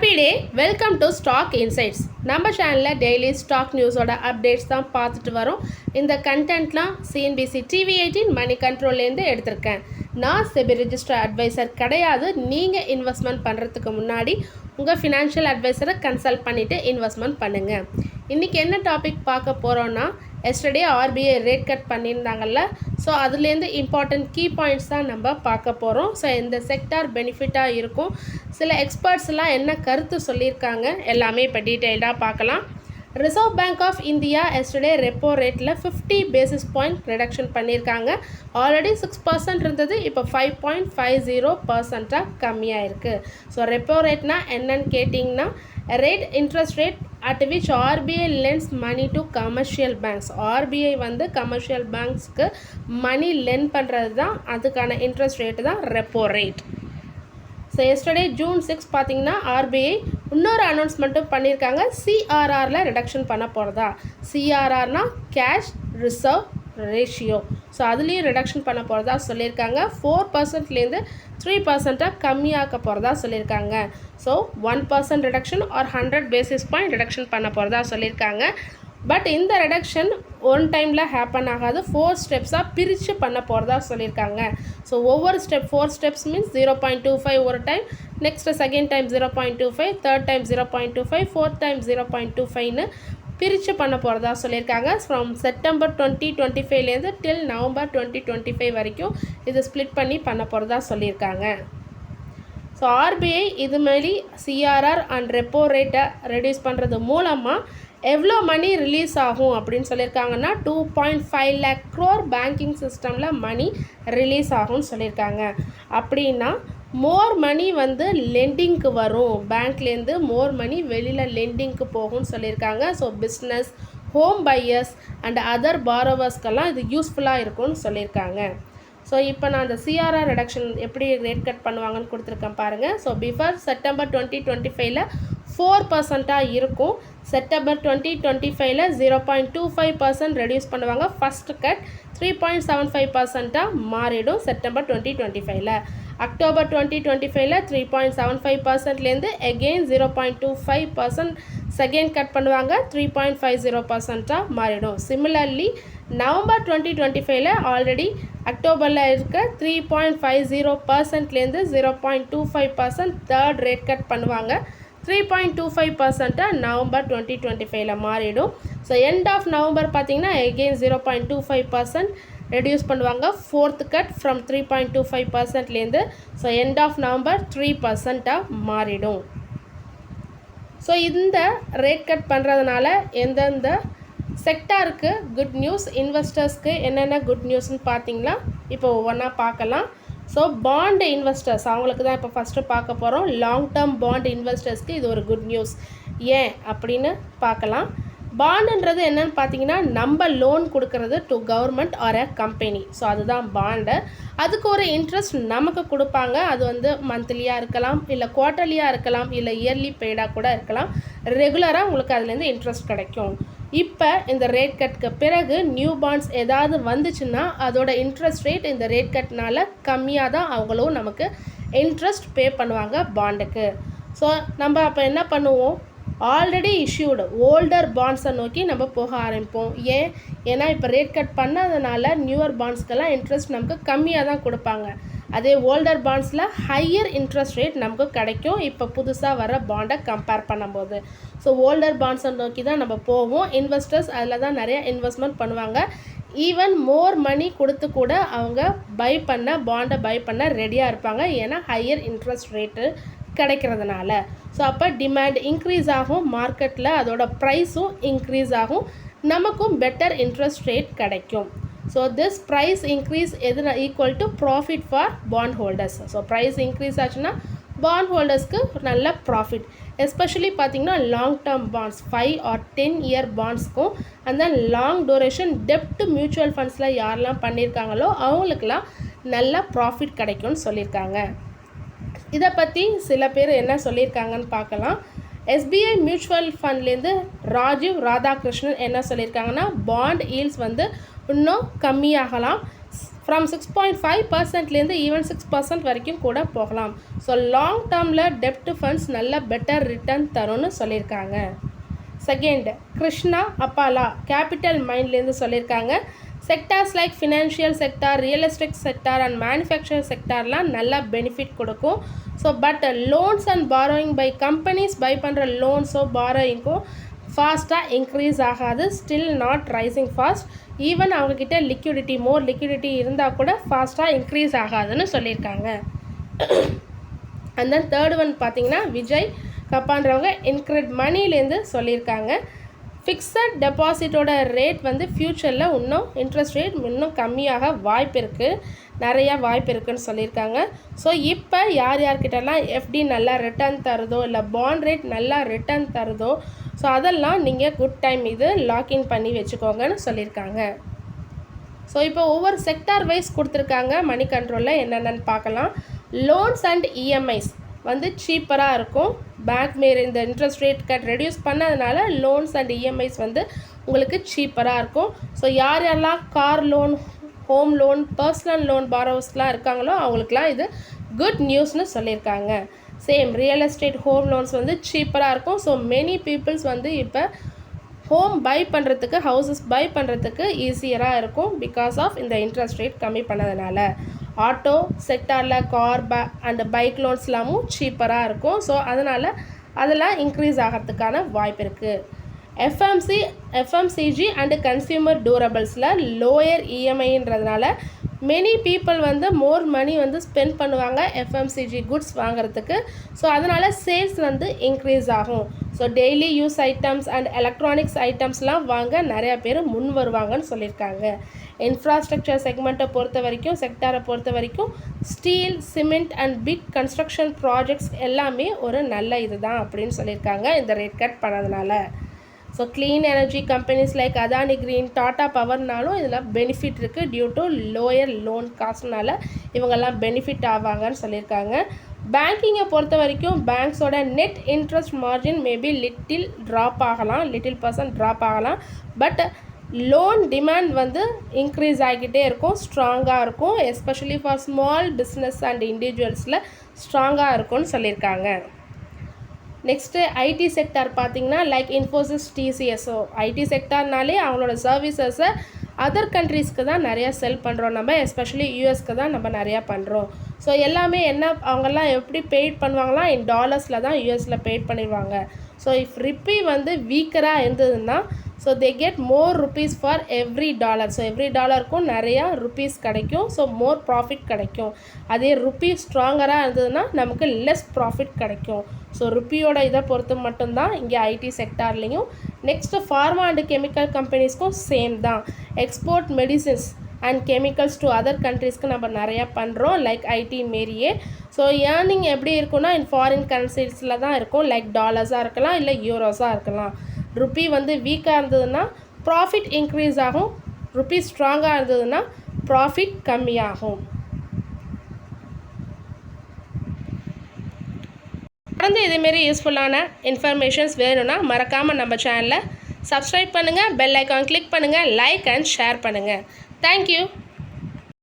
Happy day welcome to stock insights. நம்ம சேனலில் daily stock நியூஸோட updates தான் பார்த்துட்டு வரோம். இந்த கண்டென்ட்லாம் சிஎன்பிசி டிவி எயிட்டின் மணி கண்ட்ரோல்லேருந்து எடுத்திருக்கேன். நான் செபி ரிஜிஸ்டர் அட்வைசர் கிடையாது. நீங்கள் இன்வெஸ்ட்மெண்ட் பண்ணுறதுக்கு முன்னாடி உங்கள் ஃபினான்ஷியல் அட்வைசரை கன்சல்ட் பண்ணிவிட்டு இன்வெஸ்ட்மெண்ட் பண்ணுங்கள் இன்றைக்கி என்ன டாபிக் பார்க்க போகிறோன்னா எஸ்டர்டே ஆர்பிஐ ரேட் கட் பண்ணியிருந்தாங்கல்ல? ஸோ அதுலேருந்து இம்பார்ட்டன்ட் கீ பாயிண்ட்ஸ் தான் நம்ம பார்க்க போகிறோம் ஸோ இந்த செக்டார் பெனிஃபிட்டாக இருக்கும். சில எக்ஸ்பர்ட்ஸ்லாம் என்ன கருத்து சொல்லியிருக்காங்க எல்லாமே இப்போ டீட்டெயில்டாக பார்க்கலாம். Reserve bank of India yesterday repo ரேட்டில் ஃபிஃப்டி பேசிஸ் பாயிண்ட் ரிடக்ஷன் பண்ணியிருக்காங்க. ஆல்ரெடி சிக்ஸ் பர்சன்ட் இருந்தது இப்போ ஃபைவ் பாயிண்ட் ஃபைவ் ஜீரோ பர்சண்ட்டாக கம்மியாக இருக்குது ஸோ ரெப்போ ரேட்னா என்னன்னு கேட்டிங்கன்னா rate interest rate at which RBI lends money to commercial banks RBI வந்து கமர்ஷியல் பேங்க்ஸ்க்கு மணி லென் பண்ணுறது தான் அதுக்கான இன்ட்ரெஸ்ட் ரேட்டு தான் repo rate so yesterday June six பார்த்தீங்கன்னா ஆர்பிஐ இன்னொரு அனௌன்ஸ்மெண்ட்டும் பண்ணியிருக்காங்க. சிஆர்ஆரில் ரிடக்ஷன் பண்ண போகிறதா சிஆர்ஆர்னால் கேஷ் ரிசர்வ் ரேஷியோ ஸோ அதுலேயும் ரிடக்ஷன் பண்ண போகிறதா சொல்லியிருக்காங்க. ஃபோர் பர்சன்ட்லேருந்து த்ரீ பர்சண்ட்டாக கம்மியாக்க போகிறதா சொல்லியிருக்காங்க. So one percent reduction or hundred basis point reduction பண்ண போகிறதா சொல்லியிருக்காங்க. பட் இந்த ரிடக்ஷன் ஒன் டைமில் ஹேப்பன் ஆகாது. ஃபோர் ஸ்டெப்ஸாக பிரித்து பண்ண போகிறதா சொல்லியிருக்காங்க. ஸோ ஒவ்வொரு step four steps means zero point two five ஒரு time next second time zero point two five third time zero point two five fourth time zero point two ஃபைவ்னு பிரித்து பண்ண போகிறதா சொல்லியிருக்காங்க. ஃப்ரம் செப்டம்பர் டுவெண்ட்டி டுவெண்ட்டி ஃபைவ்லேருந்து till November twenty twenty five வரைக்கும் இது split பண்ணி பண்ண போகிறதா சொல்லியிருக்காங்க. ஸோ ஆர்பிஐ இது மாதிரி சிஆர்ஆர் அண்ட் ரெப்போ ரேட்டை ரெடியூஸ் பண்ணுறது மூலமாக எவ்வளோ மணி ரிலீஸ் ஆகும் அப்படின்னு சொல்லியிருக்காங்கன்னா two point five lakh crore banking சிஸ்டமில் மணி ரிலீஸ் ஆகும்னு சொல்லியிருக்காங்க. அப்படின்னா மோர் மணி வந்து லெண்டிங்க்கு வரும். பேங்க்லேருந்து மோர் மணி வெளியில் லெண்டிங்க்கு போகும்னு சொல்லியிருக்காங்க. So business home buyers and other பாரோவர்ஸ்க்கெல்லாம் இது யூஸ்ஃபுல்லாக இருக்கும்னு சொல்லியிருக்காங்க. ஸோ இப்போ நான் அந்த சிஆர்ஆர் ரிடக்ஷன் எப்படி ரேட் கட் பண்ணுவாங்கன்னு கொடுத்துருக்கேன் பாருங்கள் so before September twenty twenty ஃபைவ்ல ஃபோர் பர்சண்ட்டாக இருக்கும். செப்டம்பர் டுவெண்ட்டி டுவெண்ட்டி ஃபைவ்ல zero point two five percent reduce பண்ணுவாங்க. First cut three point seven five பர்சண்ட்டாக மாறிடும் செப்டம்பர் டுவெண்ட்டி டுவெண்ட்டி ஃபைவ்ல அக்டோபர் டுவெண்ட்டி டுவெண்ட்டி ஃபைவ்ல three point seven five பர்சன்ட்லேருந்து again zero point two five percent second cut பண்ணுவாங்க. Three point five zero பர்சன்ட்டாக மாறிடும். Similarly November twenty twenty ஃபைவ்ல already அக்டோபரில் இருக்க three point five zero பர்சன்ட்லேருந்து zero point two five percent third rate cut பண்ணுவாங்க. Three point two five பர்சண்ட்டாக November twenty twenty ஃபைவ்ல மாறிடும். ஸோ எண்ட் ஆஃப் நவம்பர் பார்த்தீங்கன்னா again zero point two five percent reduce பண்ணுவாங்க. Fourth cut from three point two five பர்சன்ட்லேருந்து so end of November three பர்சண்ட்டாக மாறிடும். So இந்த rate cut பண்ணுறதுனால எந்தெந்த செக்டாருக்கு good news இன்வெஸ்டர்ஸ்க்கு என்னென்ன good நியூஸ்னு பார்த்தீங்களா? இப்போ ஒவ்வொன்றா பார்க்கலாம். ஸோ பாண்ட் இன்வெஸ்டர்ஸ் அவங்களுக்கு தான் இப்போ ஃபஸ்ட்டு பார்க்க போகிறோம் லாங் டேர்ம் பாண்ட் இன்வெஸ்டர்ஸ்க்கு இது ஒரு குட் நியூஸ் ஏன் அப்படின்னு பார்க்கலாம். பாண்டுன்றது என்னன்னு பார்த்தீங்கன்னா நம்ம லோன் கொடுக்கறது to government or uh company so அதுதான் பாண்டு அதுக்கு ஒரு இன்ட்ரெஸ்ட் நமக்கு கொடுப்பாங்க. அது வந்து மந்த்லியாக இருக்கலாம் இல்லை குவார்ட்டர்லியாக இருக்கலாம் இல்லை இயர்லி பெய்டாக கூட இருக்கலாம். ரெகுலராக உங்களுக்கு அதுலேருந்து இன்ட்ரெஸ்ட் கிடைக்கும். இப்போ இந்த ரேட் கட்க்கு பிறகு நியூ பாண்ட்ஸ் ஏதாவது வந்துச்சுன்னா அதோட இன்ட்ரெஸ்ட் ரேட் இந்த ரேட் கட்னால கம்மியாக தான் அவங்களும் நமக்கு இன்ட்ரெஸ்ட் பே பண்ணுவாங்க பாண்டுக்கு ஸோ நம்ம அப்போ என்ன பண்ணுவோம்? ஆல்ரெடி இஷ்யூடு ஓல்டர் பாண்ட்ஸை நோக்கி நம்ம போக ஆரம்பிப்போம். ஏன்? ஏன்னா இப்போ ரேட் கட் பண்ணதுனால நியூவர் பாண்ட்ஸ்க்கெல்லாம் இன்ட்ரெஸ்ட் நமக்கு கம்மியாக தான் கொடுப்பாங்க. அதே ஓல்டர் பாண்ட்ஸில் ஹையர் இன்ட்ரெஸ்ட் ரேட் நமக்கு கிடைக்கும். இப்போ புதுசாக வர பாண்டை கம்பேர் பண்ணும்போது. ஸோ ஓல்டர் பாண்ட்ஸை நோக்கி தான் நம்ம போவோம். இன்வெஸ்டர்ஸ் அதில் தான் நிறையா இன்வெஸ்ட்மெண்ட் பண்ணுவாங்க. ஈவன் மோர் மணி கொடுத்து கூட அவங்க பை பண்ண பாண்டை பை பண்ண ரெடியாக இருப்பாங்க. ஏன்னா ஹையர் இன்ட்ரெஸ்ட் ரேட்டு கிடைக்கிறதுனால. ஸோ அப்போ டிமாண்ட் இன்க்ரீஸ் ஆகும். மார்க்கெட்டில் அதோட ப்ரைஸும் இன்க்ரீஸ் ஆகும். நமக்கும் பெட்டர் இன்ட்ரெஸ்ட் ரேட் கிடைக்கும். ஸோ திஸ் ப்ரைஸ் இன்க்ரீஸ் எது equal to profit for bond holders so price increase ஆச்சுன்னா பாண்ட் ஹோல்டர்ஸ்க்கு நல்ல ப்ராஃபிட் எஸ்பெஷலி பார்த்தீங்கன்னா long term bonds five or ten year பாண்ட்ஸ்க்கும் அந்த லாங் டூரேஷன் டெப்ட் மியூச்சுவல் ஃபண்ட்ஸில் யாரெல்லாம் பண்ணியிருக்காங்களோ அவங்களுக்கெல்லாம் நல்ல ப்ராஃபிட் கிடைக்கும்னு சொல்லியிருக்காங்க இதை பற்றி சில பேர் என்ன சொல்லியிருக்காங்கன்னு பார்க்கலாம் எஸ்பிஐ மியூச்சுவல் ஃபண்ட்லேருந்து ராஜீவ் ராதாகிருஷ்ணன் என்ன சொல்லியிருக்காங்கன்னா பாண்ட் ஈல்ஸ் வந்து இன்னும் கம்மியாகலாம். ஃப்ரம் சிக்ஸ் பாயிண்ட் ஃபைவ் பர்சன்ட்லேருந்து ஈவன் சிக்ஸ் பர்சன்ட் வரைக்கும் கூட போகலாம். ஸோ லாங் டேர்மில் டெப்ட் ஃபண்ட்ஸ் நல்ல பெட்டர் ரிட்டர்ன் தரும்னு சொல்லியிருக்காங்க. செகண்ட் கிருஷ்ணா அப்பாலா கேபிட்டல் மைண்ட்லேருந்து சொல்லியிருக்காங்க. Sectors like financial sector real estate sector and manufacture செக்டார்லாம் நல்லா பெனிஃபிட் கொடுக்கும். So but loans and borrowing by companies by பண்ணுற லோன்ஸோ பாரோயிங்கோ ஃபாஸ்ட்டாக இன்க்ரீஸ் ஆகாது. Still not rising fast even அவங்கக்கிட்ட லிக்யூடிட்டி மோர் லிக்விடிட்டி இருந்தால் கூட ஃபாஸ்ட்டாக இன்க்ரீஸ் ஆகாதுன்னு சொல்லியிருக்காங்க. அண்ட் தென் தேர்ட் ஒன் பார்த்தீங்கன்னா விஜய் கப்பான்றவங்க இன்க்ரெட் மணிலேருந்து சொல்லியிருக்காங்க. ஃபிக்ஸட் டெபாசிட்டோட ரேட் வந்து ஃப்யூச்சரில் இன்னும் இன்ட்ரெஸ்ட் ரேட் இன்னும் கம்மியாக வாய்ப்பு இருக்குது நிறையா வாய்ப்பு இருக்குதுன்னு சொல்லியிருக்காங்க. ஸோ இப்போ யார் யார்கிட்டலாம் எஃப்டி நல்லா ரிட்டர்ன் தருதோ இல்லை பாண்ட் ரேட் நல்லா ரிட்டர்ன் தருதோ ஸோ அதெல்லாம் நீங்கள் குட் டைம் இது லாக்இன் பண்ணி வச்சுக்கோங்கன்னு சொல்லியிருக்காங்க. ஸோ இப்போ ஒவ்வொரு செக்டார் வைஸ் கொடுத்துருக்காங்க மணி கண்ட்ரோலில் என்னென்னு பார்க்கலாம். லோன்ஸ் அண்ட் இஎம்ஐஸ் வந்து சீப்பராக இருக்கும். பேங்க் மேல் இந்த இன்ட்ரெஸ்ட் ரேட் கட் ரெடியூஸ் பண்ணதுனால லோன்ஸ் அண்ட் இஎம்ஐஸ் வந்து உங்களுக்கு சீப்பராக இருக்கும். ஸோ யார் யாரெல்லாம் car loan home loan personal loan பாரோவர்ஸ்லாம் இருக்காங்களோ அவங்களுக்குலாம் இது குட் நியூஸ்னு சொல்லியிருக்காங்க. Same real estate home loans வந்து சீப்பராக இருக்கும். ஸோ மெனி பீப்புள்ஸ் வந்து இப்போ ஹோம் பை பண்ணுறதுக்கு ஹவுசஸ் பை பண்ணுறதுக்கு ஈஸியராக இருக்கும் பிகாஸ் ஆஃப் இந்த இன்ட்ரெஸ்ட் ரேட் கம்மி பண்ணதுனால. ஆட்டோ செக்டாரில் கார் ப அண்ட் பைக் லோன்ஸ்லாமும் சீப்பராக இருக்கும். ஸோ அதனால் அதெல்லாம் இன்க்ரீஸ் ஆகிறதுக்கான வாய்ப்பு இருக்குது எஃப்எம்சி எஃப்எம்சிஜி அண்டு கன்சியூமர் டூரபிள்ஸில் லோயர் இஎம்ஐன்றதுனால மெனி பீப்புள் வந்து மோர் மணி வந்து ஸ்பெண்ட் பண்ணுவாங்க எஃப்எம்சிஜி குட்ஸ் வாங்குறதுக்கு. ஸோ அதனால் சேல்ஸ் வந்து இன்க்ரீஸ் ஆகும். So daily use items and electronics ஐட்டம்ஸ்லாம் வாங்க நிறையா பேர் முன் வருவாங்கன்னு சொல்லியிருக்காங்க. இன்ஃப்ராஸ்ட்ரக்சர் செக்மெண்ட்டை பொறுத்த வரைக்கும் செக்டாரை பொறுத்த வரைக்கும் steel cement and big construction projects எல்லாமே ஒரு நல்ல இதுதான் அப்படின்னு சொல்லியிருக்காங்க இந்த ரேட் கட் பண்ணதுனால. So clean energy companies like Adani green Tata பவர்னாலும் இதில் பெனிஃபிட் இருக்குது டியூ டு லோயர் லோன் காஸ்ட்னால இவங்கெல்லாம் பெனிஃபிட் ஆவாங்கன்னு சொல்லியிருக்காங்க. பேங்கிங்கை பொறுத்த வரைக்கும் பேங்க்ஸோட net interest margin maybe little drop ஆகலாம் லிட்டில் பர்சன்ட் ட்ராப் ஆகலாம். பட் லோன் டிமாண்ட் வந்து இன்க்ரீஸ் ஆகிக்கிட்டே இருக்கும் ஸ்ட்ராங்காக இருக்கும். Especially for small business and இண்டிவிஜுவல்ஸில் ஸ்ட்ராங்காக இருக்கும்னு சொல்லியிருக்காங்க. நெக்ஸ்ட்டு ஐடி செக்டார் பார்த்திங்கன்னா லைக் இன்ஃபோசிஸ் டிசிஎஸ்ஓ ஐடி செக்டார்னாலே அவங்களோட சர்வீசஸை அதர் கண்ட்ரீஸ்க்கு தான் நிறையா செல் பண்ணுறோம் நம்ம எஸ்பெஷலி யூஎஸ்க்கு தான் நம்ம நிறையா பண்ணுறோம் ஸோ எல்லாமே என்ன அவங்கெல்லாம் எப்படி பெய்ட் பண்ணுவாங்களா? இன் டாலர்ஸில் தான் யூஎஸில் பெய்ட் பண்ணிடுவாங்க. ஸோ இஃப் ரிப்பி வந்து வீக்கராக இருந்ததுன்னா so they get more rupees for every dollar so every டாலருக்கும் நிறையா ருபீஸ் கிடைக்கும். ஸோ மோர் ப்ராஃபிட் கிடைக்கும். அதே ருப்பி ஸ்ட்ராங்கராக இருந்ததுன்னா நமக்கு லெஸ் ப்ராஃபிட் கிடைக்கும். ஸோ ருப்பியோட இதை பொறுத்து மட்டும்தான் இங்கே ஐடி செக்டார்லேயும் நெக்ஸ்ட்டு ஃபார்மா அண்ட் கெமிக்கல் கம்பெனிஸ்க்கும் சேம் தான். Export medicines and chemicals to other கண்ட்ரீஸ்க்கு நம்ம நிறையா பண்ணுறோம் லைக் ஐடி மாரியே. ஸோ ஏர்னிங் எப்படி இருக்குன்னா இன் ஃபாரின் கரன்சிஸில் தான் இருக்கும். லைக் டாலர்ஸாக இருக்கலாம் இல்லை யூரோஸாக இருக்கலாம். ருப்பி வந்து வீக்காக இருந்ததுன்னா ப்ராஃபிட் இன்க்ரீஸ் ஆகும். ருப்பி ஸ்ட்ராங்காக இருந்ததுன்னா ப்ராஃபிட் கம்மியாகும். தொடர்ந்து இதேமாரி யூஸ்ஃபுல்லான இன்ஃபர்மேஷன்ஸ் வேணும்னா மறக்காமல் நம்ம சேனலை சப்ஸ்கிரைப் பண்ணுங்கள் பெல் ஐக்கான் கிளிக் பண்ணுங்கள் லைக் அண்ட் ஷேர் பண்ணுங்கள் தேங்க்யூ